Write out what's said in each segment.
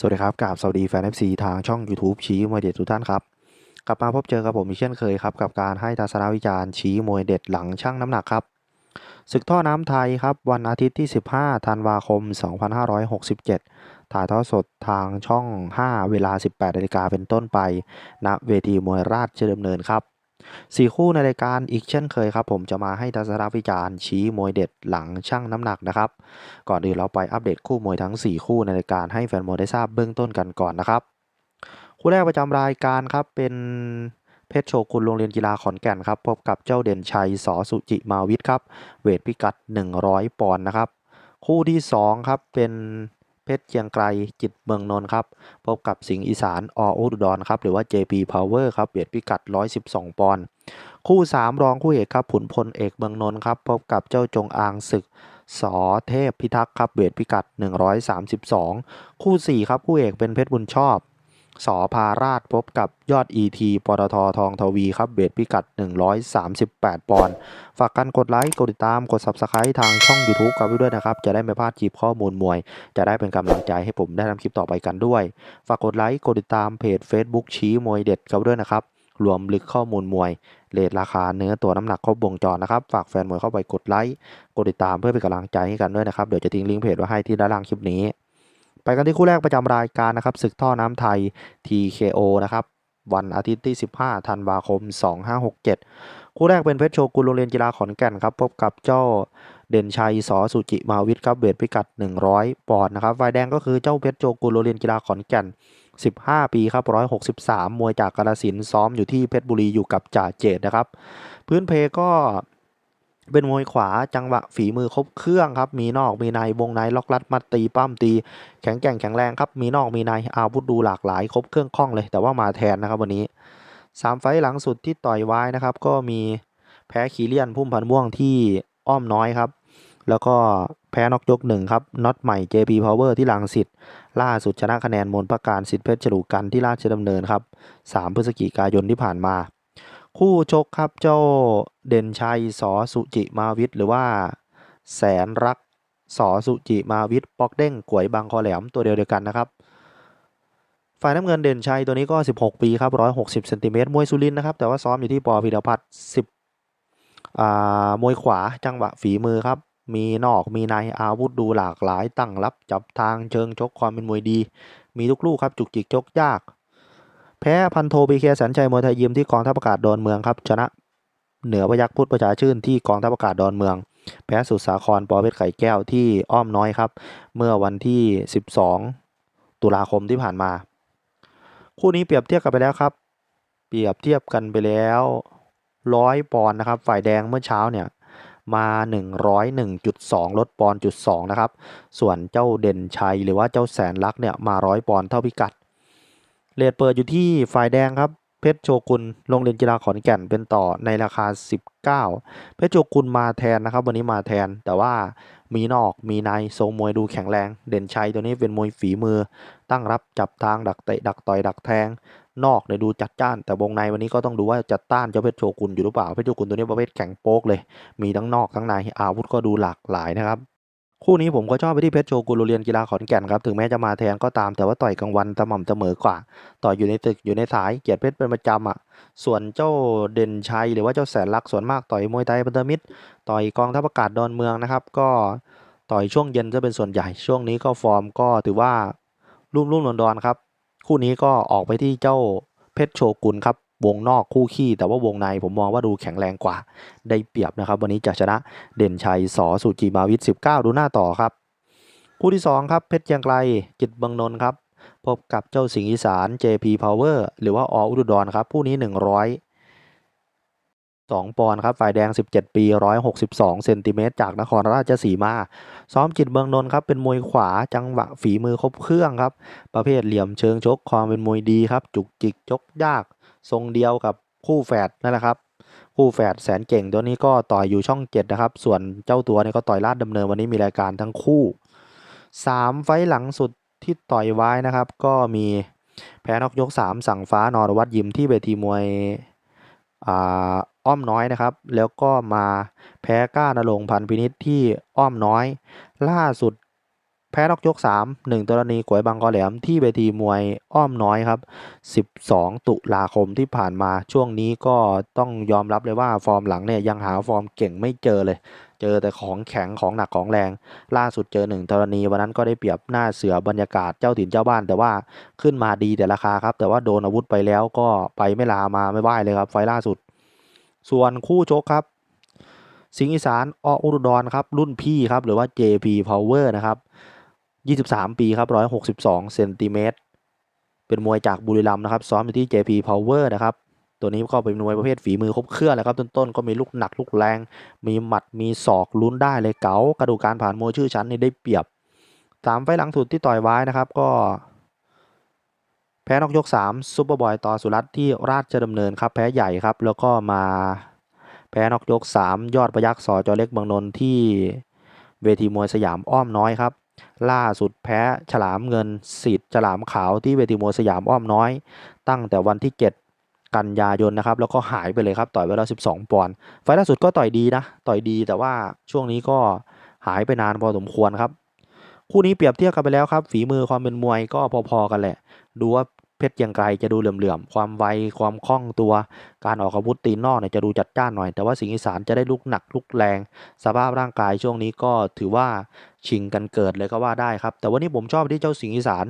สวัสดีครับกราบสวัสดีแฟน FC ทางช่อง YouTube ชี้มวยเด็ดทุกท่านครับ กลับมาพบเจอกับผมอีกเช่นเคยครับ กับการให้ทัศนวิจารณ์ชี้มวยเด็ดหลังชั่งน้ำหนักครับศึกท่อน้ำไทยครับ วันอาทิตย์ที่ 15 ธันวาคม 2567 ถ่ายทอดสดทางช่อง 5 เวลา 18นาฬิกาเป็นต้นไปณเวทีมวยราชดำเนินครับ สี่คู่ในรายการอีกเช่นเคยครับ ผมจะมาให้ทัศนวิจารณ์ชี้มวยเด็ดหลังชั่งน้ำหนักนะครับ ก่อนอื่นเราไปอัปเดตคู่มวยทั้ง 4 คู่ในรายการให้แฟนมวยได้ทราบเบื้องต้นกันก่อนนะครับ คู่แรกประจำรายการครับเป็นเพชรโชกุนโรงเรียนกีฬาขอนแก่นครับ พบกับเจ้าเด่นชัยสอสุจิมาวิทย์ครับ เวทพิกัด 100 ปอนด์นะครับ คู่ที่ 2 ครับเป็น เพชรเชียงไกลจิตเมืองนนท์ครับ พบกับสิงห์อีสานออุดรครับ หรือว่า JP Power ครับเบียดพิกัด 112 ปอนด์คู่ 3 รองคู่เอกครับผุนพลเอกเมืองนนท์ครับ พบกับเจ้าจงอางศึกสอเทพพิทักษ์ครับเบียดพิกัด 132 คู่ 4 ครับคู่เอกเป็นเพชรบุญชอบ สอพาราชพบกับยอด ET ปตททองทวีครับเวทพิกัด 138 ปอนด์ฝากกันกดไลค์ กดติดตามกด Subscribe ทางช่อง YouTube กันไว้ด้วยนะครับ จะได้ไม่พลาดคลิปข้อมูลมวย จะได้เป็นกำลังใจให้ผมได้ทำคลิปต่อไปกันด้วย ฝากกดไลค์ กดติดตามเพจ Facebook ชี้มวยเด็ดกันด้วยนะครับ รวมลึกข้อมูลมวยเลทราคาเนื้อตัวน้ำหนักครบวงจรนะครับ ฝากแฟนมวยเข้าไปกดไลค์ กดติดตามเพื่อเป็นกำลังใจให้กันด้วยนะครับ เดี๋ยวจะทิ้งลิงก์เพจไว้ให้ที่ด้านล่างคลิปนี้ ไปกันที่คู่แรกประจำรายการนะครับศึกท่อน้ำไทย TKO นะครับวันอาทิตย์ที่ 15 ธันวาคม 2567 คู่แรกเป็นเพชรโชกุนโรงเรียนกีฬาขอนแก่นครับ พบกับเจ้าเด่นชัยสอสุจิมาวิทย์ครับเวทพิกัด 100 ปอนด์นะครับฝ่ายแดงก็คือเจ้าเพชรโชกุนโรงเรียนกีฬาขอนแก่น 15 ปีครับ 163 มวยจากกาฬสินธุ์ซ้อมอยู่ที่เพชรบุรีอยู่กับจ่าเจตนะครับ พื้นเพก็ เป็นมวยขวาจังหวะฝีมือครบเครื่องครับ มีนอกมีในวงในล็อกลัดมัดตีปั้มตี แข็งแกร่งแข็งแรงครับมีนอกมีในอาวุธดูหลากหลายครบเครื่องคล่องเลย แต่ว่ามาแทนนะครับวันนี้สามไฟหลังสุดที่ต่อยไว้นะครับ ก็มีแพ้คีเลียนพุ่มพันม่วงที่อ้อมน้อยครับ แล้วก็แพ้นอกยกหนึ่งครับน็อตใหม่ JP Power ที่ลังสิตล่าสุดชนะคะแนนมนประการสิทธิเพชรฉลูกันที่ราชดำเนินครับ 3 พฤศจิกายนที่ผ่านมา คู่ชกครับเจ้าเด่นชัยสอสุจิมาวิทหรือว่า แสนรักสอสุจิมาวิทปอกเด้งกวยบางคอแหลมตัวเดียวเดียวกันนะครับฝ่ายน้ำเงินเด่นชัยตัวนี้ก็ 16 ปีครับ 160เซนติเมตรมวยสุรินนะครับ แต่ว่าซ้อมอยู่ที่ปอพิรพัฒน์10อ่ามวยขวาจังหวะฝีมือครับ มีนอกมีในอาวุธดูหลากหลายตั้งรับจับทางเชิงชกความเป็นมวยดี มีทุกลูกครับ จุกจิกชกยาก แพ้พันโทบีเคแสนชัยมวยไทยยิมที่กองทัพอากาศดอนเมืองครับ ชนะเหนือพยักพุทธประชาชื่นที่กองทัพอากาศดอนเมือง แพ้สุสาครปอเพชรไข่แก้วที่อ้อมน้อยครับ เมื่อวันที่ 12 ตุลาคมที่ผ่านมา คู่นี้เปรียบเทียบกันไปแล้วครับ เปรียบเทียบกันไปแล้วร้อยปอนด์นะครับ ฝ่ายแดงเมื่อเช้าเนี่ยมา 101.2 ลดปอนด์จุด2นะครับ ส่วนเจ้าเด่นชัยหรือว่าเจ้าแสนลักษ์เนี่ยมาร้อยปอนด์เท่าพิกัด เลทเปิดอยู่ที่ฝ่ายแดงครับ เพชรโชกุนโรงเรียนกีฬาขอนแก่นเป็นต่อในราคา 19 เพชรโชกุนมาแทนนะครับ วันนี้มาแทนแต่ว่ามีนอกมีในทรงมวยดูแข็งแรง เด่นชัยตัวนี้เป็นมวยฝีมือ ตั้งรับจับทางดักเตะดักต่อยดักแทง นอกเนี่ยดูจัดจ้าน แต่วงในวันนี้ก็ต้องดูว่าจะต้านเจ้าเพชรโชกุนอยู่หรือเปล่าเพชรโชกุนตัวนี้ประเภทแข็งโป๊กเลย มีทั้งนอกทั้งในอาวุธก็ดูหลากหลายนะครับ คู่นี้ผมก็ชอบไปที่เพชรโชกุนโรงเรียนกีฬาขอนแก่นครับ ถึงแม้จะมาแทนก็ตามแต่ว่าต่อยกลางวันสม่ำเสมอกว่า ต่อยอยู่ในตึกอยู่ในสายเกียรติเพชรเป็นประจำอะ ส่วนเจ้าเด่นชัยหรือว่าเจ้าแสนลักษ์ส่วนมากต่อยมวยไทยพันธมิตร ต่อยกองทัพอากาศดอนเมืองนะครับ ก็ต่อยช่วงเย็นจะเป็นส่วนใหญ่ ช่วงนี้ก็ฟอร์มก็ถือว่ารุ่มรุ่มดอนดอนครับ คู่นี้ก็ออกไปที่เจ้าเพชรโชกุนครับ วงนอกคู่ขี้ แต่ว่าวงในผมมองว่าดูแข็งแรงกว่า ได้เปรียบนะครับ วันนี้จะชนะเด่นชัยสอสุจิมาวิทย์19 ดูหน้าต่อครับ คู่ที่ 2 ครับเพชรเชียงไกลจิตเบังนนท์ครับ พบกับเจ้าสิงห์อีสาน JP Power หรือว่าออุดรครับคู่นี้ 100 2 ปอนด์ครับฝ่ายแดง 17 ปี 162 เซนติเมตร จากนครราชสีมา ซ้อมจิตเมืองนนท์ครับ เป็นมวยขวา จังหวะฝีมือครบเครื่องครับ ประเภทเหลี่ยมเชิงชก ความเป็นมวยดีครับ จุกจิกชกยาก ทรงเดียวกับคู่แฝดนั่นแหละครับ คู่แฝดแสนเก่งตัวนี้ก็ต่อยอยู่ช่องเจ็ดนะครับ ส่วนเจ้าตัวนี้ก็ต่อยลาดดำเนินวันนี้มีรายการทั้งคู่สามไฟต์หลังสุดที่ต่อยไว้นะครับ ก็มีแพ้นอกยก 3 สั่งฟ้านอรวัตยิมที่เวทีมวยอ้อมน้อยนะครับ แล้วก็มาแพ้ก้านรงพันพินิษที่อ้อมน้อย ล่าสุด แพ้นอกยก 3 1กรณีกวยบางกอแหลมที่เวทีมวยอ้อมน้อยครับ 12 ตุลาคมที่ผ่านมาช่วงนี้ก็ต้องยอมรับเลยว่าฟอร์มหลังเนี่ยยังหาฟอร์มเก่งไม่เจอเลย เจอแต่ของแข็งของหนักของแรง ล่าสุดเจอหนึ่งกรณีวันนั้นก็ได้เปรียบหน้าเสือบรรยากาศเจ้าถิ่นเจ้าบ้าน แต่ว่าขึ้นมาดีแต่ราคาครับ แต่ว่าโดนอาวุธไปแล้วก็ไปไม่ลามาไม่ไหวเลยครับไฟล่าสุด ส่วนคู่โชกครับสิงห์อีสานออุดรครับรุ่นพี่ครับหรือว่า JP Power นะครับ 23 ปีครับ162เซนติเมตรเป็นมวยจากบุรีรัมย์นะครับ ซ้อมอยู่ที่ JP Power นะครับ ตัวนี้ก็เป็นมวยประเภทฝีมือครบเครื่องแหละครับ ต้นๆ ก็มีลูกหนักลูกแรง มีหมัดมีศอกลุ้นได้เลยเก๋ากระดูกการผ่านมวยชื่อชั้นนี่ได้เปรียบสามไฟล์หลังสุดที่ต่อยไว้นะครับ ก็ แพ้นอกยก3ซุปเปอร์บอยต่อสุรัตน์ที่ราชดำเนินครับ แพ้ใหญ่ครับ แล้วก็มาแพ้นอกยก 3 ยอดประยักษ์สอจอเล็กบางนนท์ที่เวทีมวยสยามอ้อมน้อยครับ ล่าสุดแพ้ฉลามเงินสิทธิ์ฉลามขาวที่เวทีมวยสยามอ้อมน้อย ตั้งแต่วันที่ 7 กันยายนนะครับ แล้วก็หายไปเลยครับ ต่อยไปแล้ว 12 ปอนด์ไฟล์ล่าสุดก็ต่อยดีนะ ต่อยดีแต่ว่าช่วงนี้ก็หายไปนานพอสมควรครับ คู่นี้เปรียบเทียบกันไปแล้วครับ ฝีมือความเป็นมวยก็พอๆกันแหละ ดูว่า เพชรเกียงไกรจะดูเหลื่อมๆ ความไว ความคล่องตัว การออกอาวุธตีนอกเนี่ยจะดูจัดจ้านหน่อย แต่ว่าสิงห์อีสานจะได้ลุกหนักลุกแรง สภาพร่างกายช่วงนี้ก็ถือว่าชิงกันเกิดเลยก็ว่าได้ครับ แต่วันนี้ผมชอบที่เจ้าสิงห์อีสาน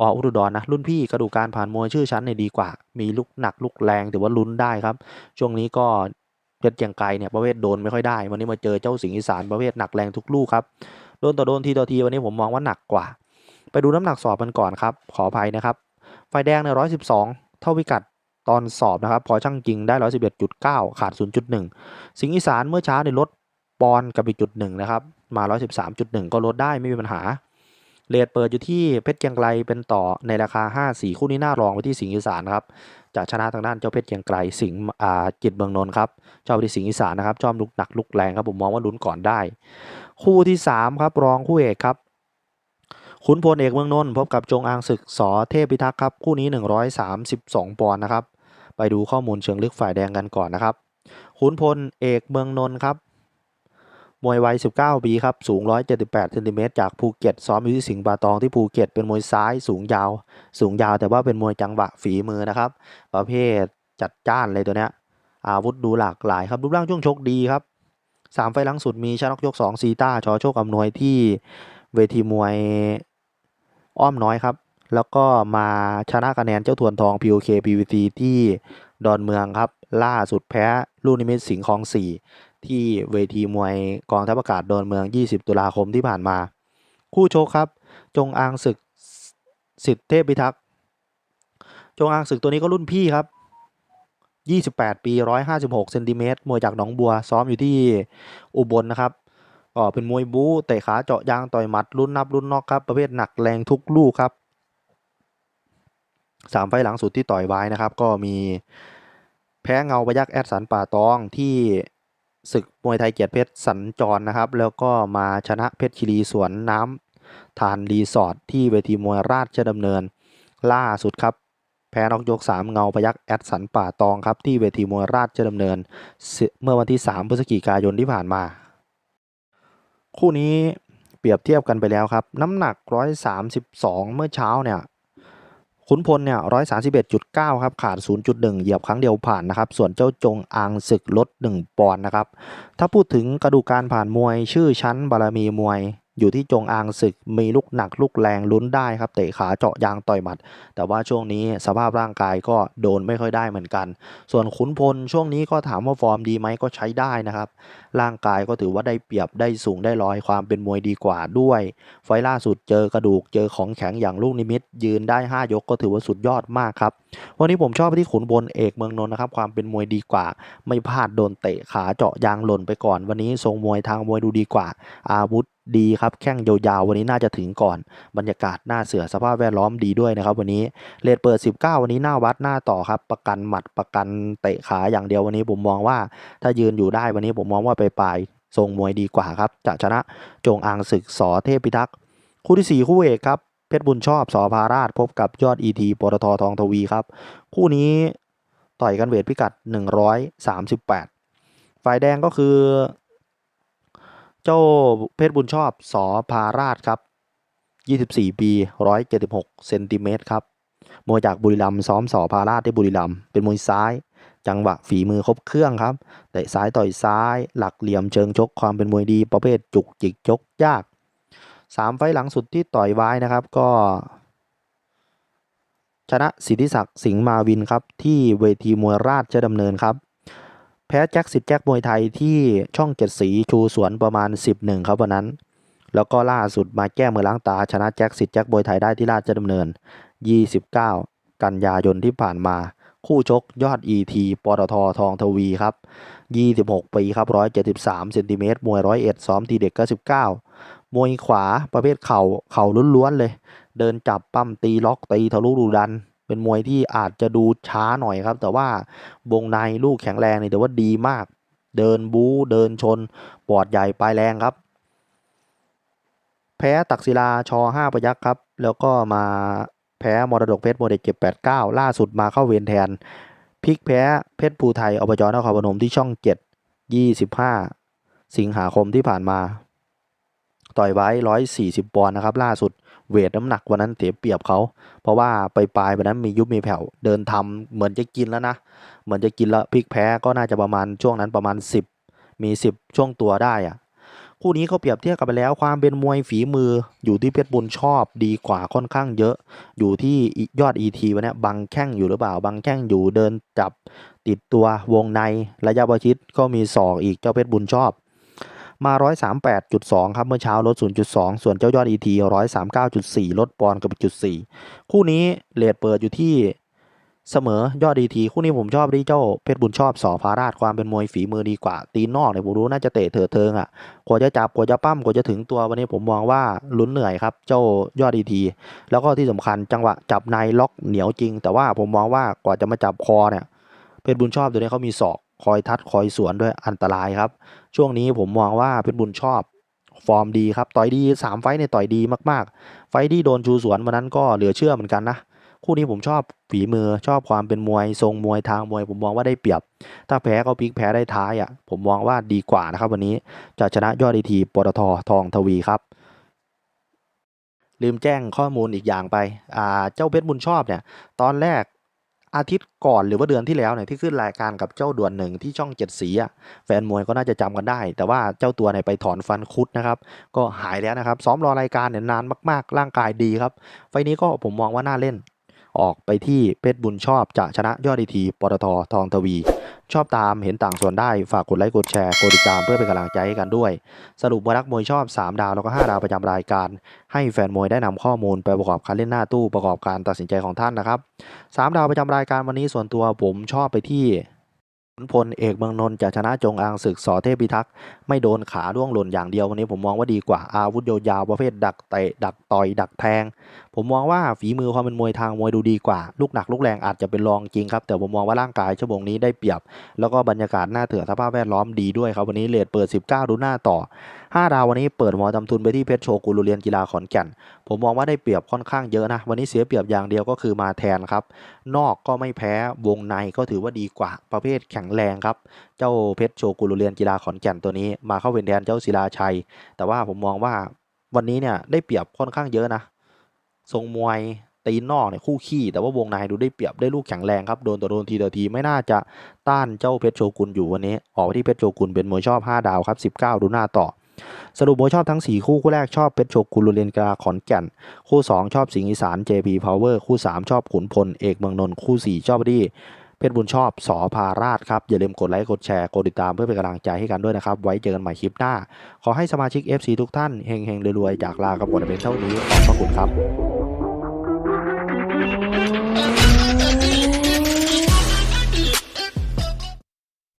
อออุดรนะ รุ่นพี่กระดูกการผ่านมวยชื่อชั้นเนี่ยดีกว่า มีลุกหนักลุกแรงถือว่าลุ้นได้ครับ ช่วงนี้ก็เพชรเกียงไกรเนี่ยประเภทโดนไม่ค่อยได้ วันนี้มาเจอเจ้าสิงห์อีสานประเภทหนักแรงทุกลูกครับ โดนต่อโดนทีต่อทีวันนี้ผมมองว่าหนักกว่า ไปดูน้ำหนักสอบกันก่อนครับ ขออภัยนะครับ ไฟแดงเนี่ยร้อยสิบสองเท่าพิกัดตอนสอบนะครับพอช่างจริงได้ร้อยสิบเอ็ดจุดเก้าขาดศูนย์จุดหนึ่งสิงห์อีสานเมื่อเช้าในลดปอนกับอีกจุดหนึ่งนะครับมาร้อยสิบสามจุดหนึ่งก็ลดได้ไม่มีปัญหาเลทเปิดอยู่ที่เพชรเกรียงไกรเป็นต่อในราคาห้าสี่คู่นี้น่ารองไปที่สิงห์อีสานครับจะชนะทางด้านเจ้าเพชรเกรียงไกรสิงห์อ่าจิตเมืองนนท์ครับชอบไปที่สิงห์อีสานนะครับชอบลุกหนักลุกแรงครับผมมองว่าลุ้นก่อนได้ คู่ที่สามครับรองคู่เอกครับ ขุนพลเอกเมืองนนท์พบกับจงอางศึกสอเทพพิทักษ์ครับ คู่นี้ 132 ปอนด์นะครับ ไปดูข้อมูลเชิงลึกฝ่ายแดงกันก่อนนะครับ ขุนพลเอกเมืองนนท์ครับ มวยวัย 19 ปีครับ สูง 178เซนติเมตรจากภูเก็ต ซ้อมอยู่ที่สิงห์ปาตองที่ภูเก็ต เป็นมวยซ้ายสูงยาว สูงยาวแต่ว่าเป็นมวยจังหวะฝีมือนะครับ ประเภทจัดจ้านเลยตัวเนี้ย อาวุธดูหลากหลายครับรูปร่างช่วงชกดีครับสามไฟล์ลังสุดมีชนกยก2ซีต้าชอโชคอำนวยที่เวทีมวย อ้อมน้อยครับ แล้วก็มาชนะคะแนนเจ้าทวนทอง POK PVC ที่ดอนเมืองครับ ล่าสุดแพ้ลูนิมิตสิงห์คลอง4ที่เวทีมวยกองทัพอากาศดอนเมือง 20 ตุลาคมที่ผ่านมา คู่โชกครับ จงอางศึกสิทธิเทพพิทักษ์จงอางศึกตัวนี้ก็รุ่นพี่ครับ 28 ปี 156 เซนติเมตรมวยจากหนองบัว ซ้อมอยู่ที่อุบลนะครับ ก็เป็นมวยบู๊เตะขาเจาะยางต่อยหมัดรุ่นนับรุ่นนอกครับประเภทหนักแรงทุกลูกครับสามไฟหลังสุดที่ต่อยไว้นะครับ ก็มีแพ้เงาพยักแอดสันป่าตองที่ศึกมวยไทยเกียรติเพชรสัญจรนะครับ แล้วก็มาชนะเพชรคีรีสวนน้ำทานรีสอร์ทที่เวทีมวยราชดำเนิน ล่าสุดครับ แพ้นอกยก 3 เงาพยักแอดสันป่าตองครับที่เวทีมวยราชดำเนินเสเมื่อวันที่ 3 พฤศจิกายนที่ผ่านมา คู่นี้เปรียบเทียบกันไปแล้วครับ น้ำหนัก 132 เมื่อเช้าเนี่ยขุนพลเนี่ย131.9ครับ ขาด0.1เหยียบครั้งเดียวผ่านนะครับ ส่วนเจ้าจงอางศึกลด1ปอนด์นะครับ ถ้าพูดถึงกระดูกการผ่านมวยชื่อชั้นบารมีมวย อยู่ที่จงอางศึกมีลูกหนักลูกแรงลุ้นได้ครับเตะขาเจาะยางต่อยหมัด แต่ว่าช่วงนี้สภาพร่างกายก็โดนไม่ค่อยได้เหมือนกัน ส่วนขุนพลช่วงนี้ก็ถามว่าฟอร์มดีไหมก็ใช้ได้นะครับ ร่างกายก็ถือว่าได้เปรียบได้สูงได้ลอยความเป็นมวยดีกว่าด้วย ไฟล่าสุดเจอกระดูกเจอของแข็งอย่างลูกนิมิต ยืนได้ 5 ยกก็ถือว่าสุดยอดมากครับวันนี้ผมชอบไปที่ขุนพลเอกเมืองนนท์นะครับความเป็นมวยดีกว่า ไม่พลาดโดนเตะขาเจาะยางหล่นไปก่อน วันนี้ทรงมวยทางมวยดูดีกว่า อาวุธ ดีครับแข้งยาวๆวันนี้น่าจะถึงก่อน บรรยากาศหน้าเสือสภาพแวดล้อมดีด้วยนะครับ วันนี้เลทเปิด 19 วันนี้หน้าวัดหน้าต่อครับ ประกันหมัดประกันเตะขาอย่างเดียววันนี้ผมมองว่า ถ้ายืนอยู่ได้วันนี้ผมมองว่าไปปลายทรงมวยดีกว่าครับจะชนะจงอางศึกสอเทพพิทักษ์คู่ที่ 4 คู่เอกครับเพชรบุญชอบสอพาราชพบกับยอดอีทีปตททองทวีครับ คู่นี้ต่อยกันเวทพิกัด 138 ฝ่ายแดงก็คือ เจ้าเพชรบุญชอบสอพาราชครับ24 ปี 176 เซนติเมตรครับ มวยจากบุรีรัมย์ซ้อมสอพาราชที่บุรีรัมย์เป็นมวยซ้าย จังหวะฝีมือครบเครื่องครับเตะซ้ายต่อยซ้าย หลักเหลี่ยมเชิงชกความเป็นมวยดี ประเภทจุกจิกชกยากสามไฟหลังสุดที่ต่อยไว้นะครับก็ ชนะสิทธิศักดิ์สิงห์มาวินครับ ที่เวทีมวยราชดำเนินครับ แพ้แจ็คสิทธิ์แจ็คมวยไทยที่ช่องเจ็ดสีชูสวนประมาณ 11 ครับวันนั้น แล้วก็ล่าสุดมาแก้มือล้างตา ชนะแจ็คสิทธิ์แจ็คมวยไทยได้ที่ราชดำเนิน 29 กันยายนที่ผ่านมา คู่ชกยอด ET ปตททองทวีครับ 26 ปีครับ 173เซนติเมตรมวย 101 ซ้อมทีเด็กก็ 19 มวยขวาประเภทเข่าเข่าล้วนๆเลย เดินจับปั้มตีล็อกตีทะลุดูดัน เป็นมวยที่อาจจะดูช้าหน่อยครับ แต่ว่าวงในลูกแข็งแรงนี่แต่ว่าดีมาก เดินบู๊เดินชน ปอดใหญ่ปลายแรงครับ แพ้ตักศิลาชอห้าประยักษ์ครับ แล้วก็มาแพ้มรดกเพชรโมเดลเจ็บแปดเก้าล่าสุดมาเข้าเวรแทนพลิกแพ้เพชรภูไทยอบจนครพนมที่ช่องเจ็ดยี่สิบห้าสิงหาคมที่ผ่านมา ต่อยไว้ร้อยสี่สิบปอนด์นะครับล่าสุดเวทน้ำหนักวันนั้นเสียเปรียบเขา เพราะว่าไปปลายวันนั้นมียุบมีแผ่วเดินทำเหมือนจะกินแล้วนะ เหมือนจะกินแล้วพลิกแพ้ก็น่าจะประมาณช่วงนั้นประมาณ 10 มี 10 ช่วงตัวได้อะคู่นี้เขาเปรียบเทียบกันไปแล้วความเป็นมวยฝีมืออยู่ที่เพชรบุญชอบดีกว่าค่อนข้างเยอะ อยู่ที่ยอด ET วันนี้บังแข้งอยู่หรือเปล่าบังแข้งอยู่เดินจับติดตัววงในระยะประชิดก็มีศอกอีกเจ้าเพชรบุญชอบ มา 138.2 ครับ เมื่อเช้าลด 0.2 ส่วนเจ้ายอด ET 139.4 ลดปอนด์กับจุด4คู่นี้เลทเปิดอยู่ที่เสมอยอด ET คู่นี้ผมชอบที่เจ้าเพชรบุญชอบสอพาราชความเป็นมวยฝีมือดีกว่า ตีนนอกเนี่ยผมรู้น่าจะเตะเถิดเทิงอะกว่าจะจับกว่าจะปั้มกว่าจะถึงตัววันนี้ผมมองว่าลุ้นเหนื่อยครับ เจ้ายอด ET แล้วก็ที่สำคัญจังหวะจับในล็อกเหนียวจริง แต่ว่าผมมองว่ากว่าจะมาจับคอเนี่ยเพชรบุญชอบตัวนี้เขามีศอก คอยทัดคอยสวนด้วยอันตรายครับ ช่วงนี้ผมมองว่าเพชรบุญชอบฟอร์มดีครับ ต่อยดีสามไฟต์เนี่ยต่อยดีมากๆ ไฟต์ที่โดนชูสวนวันนั้นก็เหลือเชื่อเหมือนกันนะ คู่นี้ผมชอบฝีมือชอบความเป็นมวย ทรงมวยทางมวย ผมมองว่าได้เปรียบ ถ้าแพ้ก็พลิกแพ้ได้ท้ายอะ ผมมองว่าดีกว่านะครับวันนี้จะชนะยอดดีทีปตททองทวีครับลืมแจ้งข้อมูลอีกอย่างไป อ่า เจ้าเพชรบุญชอบเนี่ย ตอนแรก อาทิตย์ก่อนหรือว่าเดือนที่แล้วเนี่ยที่ขึ้นรายการกับเจ้าด่วนหนึ่งที่ช่องเจ็ดสีอะแฟนมวยก็น่าจะจำกันได้ แต่ว่าเจ้าตัวเนี่ยไปถอนฟันคุดนะครับก็หายแล้วนะครับ ซ้อมรอรายการเนี่ยนานมากๆ ร่างกายดีครับ ไฟนี้ก็ผมมองว่าน่าเล่น ออกไปที่เพชรบุญชอบจะชนะยอดดีทีปตททองทวี ชอบตามเห็นต่างส่วนได้ ฝากกดไลค์กดแชร์กดติดตามเพื่อเป็นกำลังใจให้กันด้วย สรุปว่านักมวยชอบ 3 ดาวแล้วก็ 5 ดาวประจำรายการ ให้แฟนมวยได้นำข้อมูลไปประกอบการเล่นหน้าตู้ประกอบการตัดสินใจของท่านนะครับ 3 ดาวประจำรายการวันนี้ส่วนตัวผมชอบไปที่ พลเอกเมืองนนท์จะชนะจงอางศึกสอเทพิทักษ์ไม่โดนขาล่วงหล่นอย่างเดียววันนี้ผมมองว่าดีกว่าอาวุธยาวๆประเภทดักเตะดักต่อยดักแทง ผมมองว่าฝีมือความเป็นมวยทางมวยดูดีกว่าลูกหนักลูกแรงอาจจะเป็นรองจริงครับแต่ผมมองว่าร่างกายชั่วโมงนี้ได้เปรียบ แล้วก็บรรยากาศหน้าเถื่อสภาพแวดล้อมดีด้วยครับวันนี้เลทเปิด 19 ดูหน้าต่อ5ดาววันนี้เปิดหัวทำทุนไปที่เพชรโชกุลโรงเรียนกีฬาขอนแก่น ผมมองว่าได้เปรียบค่อนข้างเยอะนะ วันนี้เสียเปรียบอย่างเดียวก็คือมาแทนครับ นอกก็ไม่แพ้วงในก็ถือว่าดีกว่าประเภทแข็งแรงครับ เจ้าเพชรโชกุลโรงเรียนกีฬาขอนแก่นตัวนี้มาเข้าเป็นแทนเจ้าศิลาชัย แต่ว่าผมมองว่าวันนี้เนี่ยได้เปรียบค่อนข้างเยอะนะ ทรงมวยตีนนอกเนี่ยคู่ขี้แต่ว่าวงในดูได้เปรียบได้ลูกแข็งแรงครับ โดนต่อโดนทีต่อทีไม่น่าจะต้านเจ้าเพชรโชกุนอยู่วันนี้ ออกไปที่เพชรโชกุนเป็นมวยชอบ 5 ดาวครับ 19 ดูหน้าต่อ สรุปมวยชอบทั้ง 4 คู่คู่แรกชอบเพชรโชกุลโรเรียนกาขอนแก่น คู่ 2 ชอบสิงห์อีสาน JP Power คู่ 3 ชอบขุนพลเอกเมืองนนท์คู่ 4 ชอบดีเพชรบุญชอบสอพาราชครับ อย่าลืมกดไลค์ กดแชร์ กดติดตามเพื่อเป็นกำลังใจให้กันด้วยนะครับ ไว้เจอกันใหม่คลิปหน้า ขอให้สมาชิก FC ทุกท่านเฮงๆรวยๆจากลากับผมเป็นเท่านี้ขอบพระคุณครับ